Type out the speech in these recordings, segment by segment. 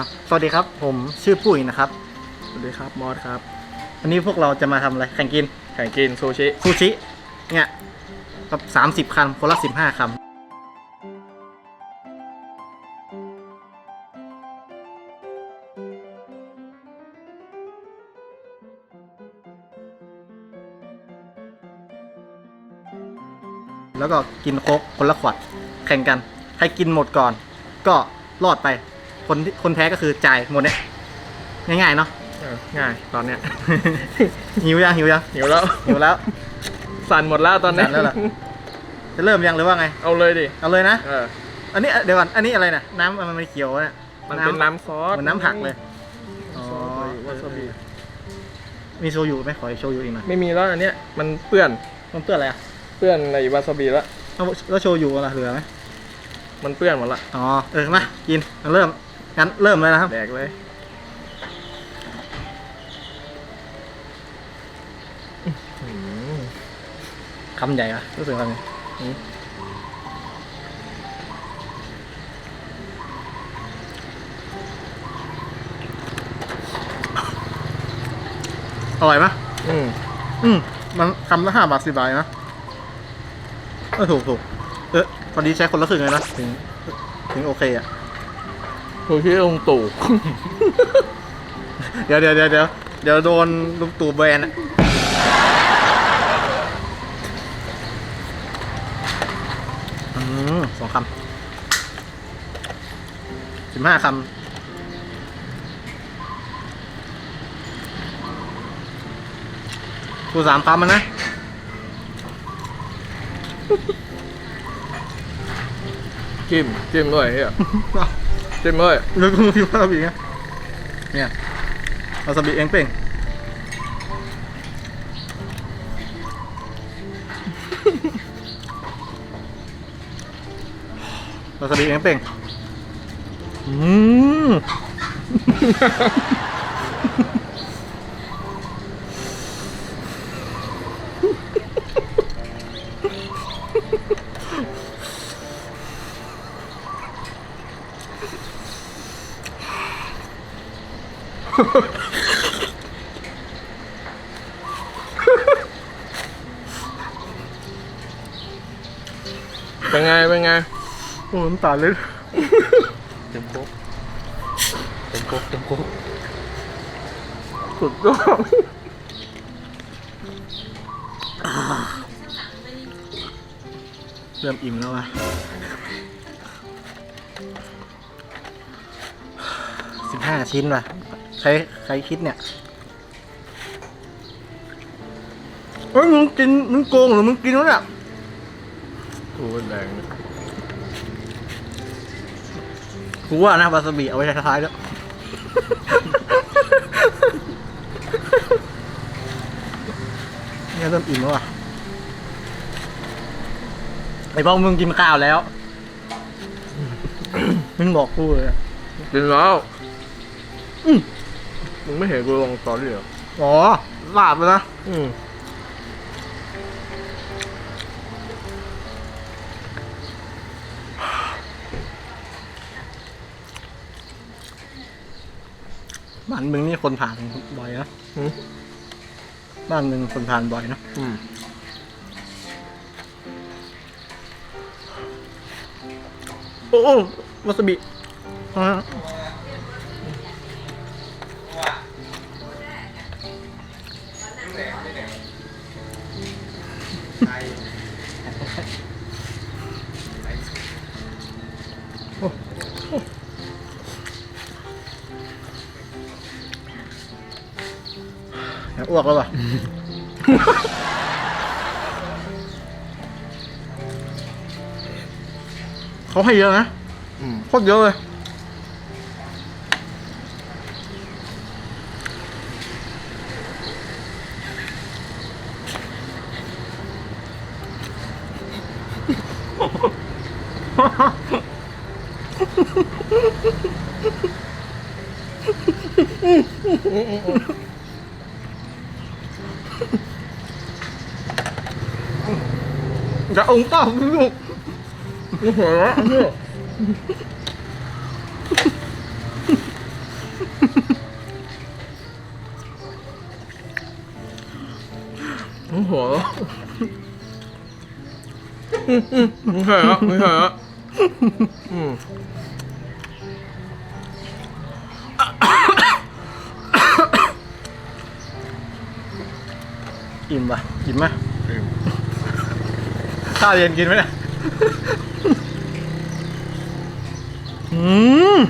อะสวัสดีครับ ผมชื่อปุ้ยนะครับ สวัสดีครับมอสครับ วันนี้พวกเราจะมาทำอะไร แข่งกินแข่งกินซูชิ ซูชิ เนี่ยกับสามสิบคำคนละสิบห้าคำแล้วก็กินโค้กคนละขวด แข่งกัน ใครกินหมดก่อน ก็รอดไป คนที่คนแพ้ก็คือจ่ายหมดเนี่ยง่ายๆเนาะเออง่ายตอนเนี้ย หิวยังหิวยังหิวแล้ว หิวแล้วสั่นหมดแล้วตอนเนี้ยสั่นแล้วล่ะจะเริ่มยังหรือว่าไง เอาเลยดิ เอาเลยนะเออ อันนี้เดี๋ยวก่อนอันนี้อะไรนะน้ำมันไม่เขียวเนี่ยมันเป็นน้ำซอสเหมือนน้ำผักเลยอ๋อซอสวาซาบิมีโชยุไหมขอโชยุอีกหน่อยไม่มีแล้วอันเนี้ยมันเปื้อนมันเปื้อนอะไรอะเปื้อนในวาซาบิแล้วเอาแล้วโชยุอะไรเหลือไหมมันเปื้อนหมดละอ๋อเออมากินมาเริ่ม งั้นเริ่มเลยนะครับ แดกเลยอื้อหือคำใหญ่อะรู้สึกว่าไงอืมอร่อยไหมอืมอืม มันคำละห้าบาทสิบบาทนะเออถูกถูกเออพอดีใช้คนละครึ่งเลยนะ ถึง ถึงโอเคอะ ซูชิลงตู่ เดี๋ยวเดี๋ยวเดี๋ยวเดี๋ยวเดี๋ยวโดนลุงตู่แบนอะอืมสองคำสิบห้าคำกูสามคำมันนะ จิ้มจิ้มด้วยเฮีย จิ้มด้วยแล้วกูคิดว่าบีไงเนี่ยวาซาบิเองเป่งวาซาบิเองเป่งอืม เป็นไง เป็นไง โอ้น้ำตาเลยเต็มโคกเต็มโคกเต็มโคกสุดยอดเริ่มอิ่มแล้วว่ะสิบห้าชิ้นว่ะ ใครใครคิดเนี่ยเฮ้ยมึงกินมึงโกงหรือมึงกินวะเนี่ยกูเป็นแรงเลยกูว่านะวาซาบิเอาไว้ท้ายๆแล้วเนี่ยเริ่มอิ่มแล้วว่ะไอ้พวกมึงกินข้าวแล้ว มึงบอกกูเลยอะกินแล้ว อืม มึงไม่เห็นกูลงตอรี่เหรออ๋อลาบเลยนะ อืมบ้านมึงนี่คนผ่านบ่อยนะอืมบ้านมึงคนผ่านบ่อยนะอืมโอ้โอ้วาซาบิอ่า อ้วกแล้วป่ะเขาให้เยอะนะโคตรเยอะเลยจ องปากลูกโอ้โหเนี่ยโอ้โหไม่ใช่ฮะไม่ใช่ฮะอืมอิ่มป่ะอิ่มไหมอิ่ม ข้าวเย็นกินไหมเนี่ยอืม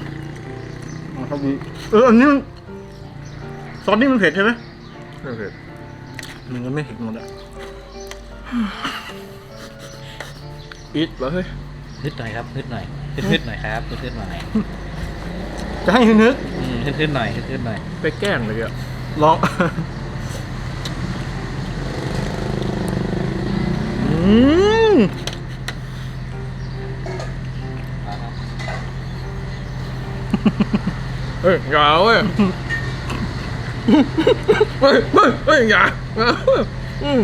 อ๋อครับดีเอออันนี้มันซอสนี่มันเผ็ดใช่ไหมโอเคมันก็ไม่เผ็ดหมดอะอิดวะเฮ้ยฮึดหน่อยครับฮึดหน่อยฮึดฮึดหน่อยครับฮึดฮึดหน่อยจะให้นึกอืมฮึดฮึดหน่อยฮึดฮึดหน่อยไปแกล้งเลยอะลองอืม เฮ้ยอย่าเว้ยเฮ้ยเฮ้ยเฮ้ยอย่าอย่าเว้ยอืม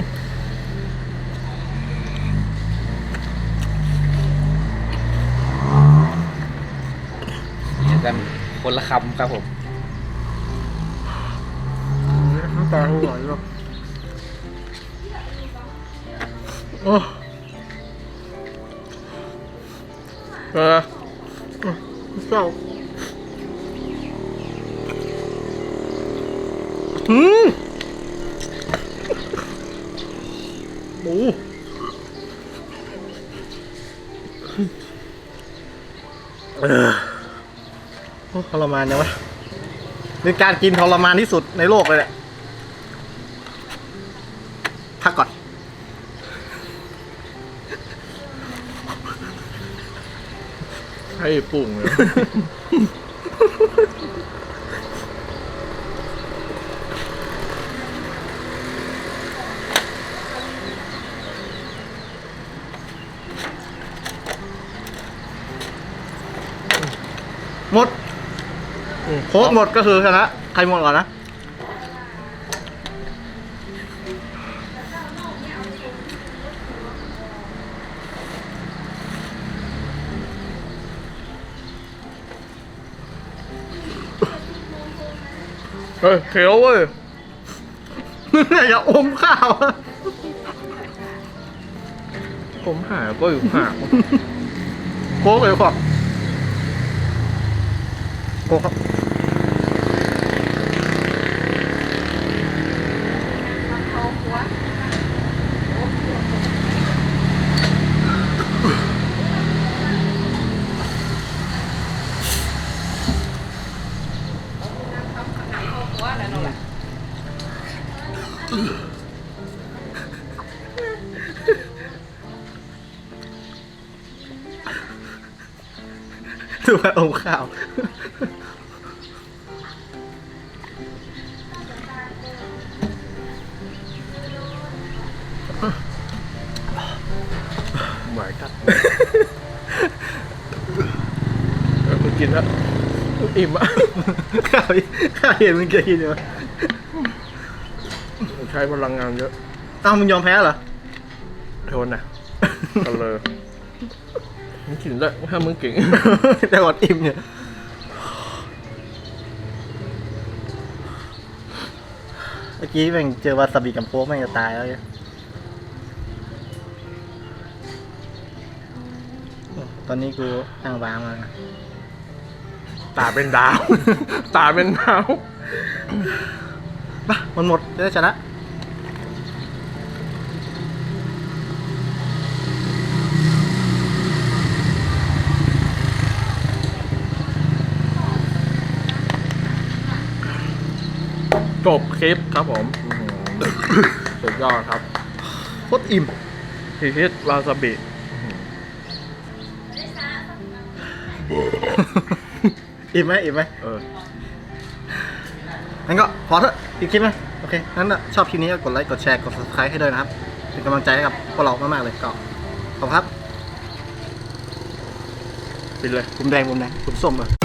เดี๋ยวกันคนละคำครับผมน้ำตาอร่อยด้วยโเออเศร้าอืมโอ้เออทรมานยังวะเป็นการกินทรมานที่สุดในโลกเลยแหละ ให้ปรุงเลยหมดโค้กหมดก็คือชนะ ใครหมดก่อนนะ ฮ้ยเขียวเว้ยอย่าอมข้าวผมหาก็อยู่ห่างโค้กเลยครับโค้กครับ ดูว่าอมข้าว หมายกัดเออมึงกินแล้วอิ่มอะข้าวข้าวเย็นมึงจะกินยังไงใช้พลังงานเยอะ อ้าวมึงยอมแพ้เหรอโทนนะกันเลย มึงกินได้ถ้ามึงเก่ง แต่ก่อนอิ่มเนี่ยเมื่อกี้แม่งเจอวาซาบิกับโค้กแม่งจะตายแล้วเนี่ยตอนนี้กูนั่งวางมานะตาเป็นดาว ตาเป็นดาวมามันหมดจะได้ชนะ จบคลิปครับผมอื้อหือสุดยอดครับโคตรอิ่มทีทิศวาซาบิ อิ่มไหมอิ่มไหมเออ งั้นก็พอเถอะอีกคลิปไหมโอเคงั้นน่ะชอบคลิปนี้ก็กดไลค์กดแชร์กด subscribe ให้ด้วยนะครับ เป็นกำลังใจให้กับพวกเรามากๆเลยก็ขอบคุณครับ ปิดเลยปุ่มแดงปุ่มแดงปุ่มส้มเลย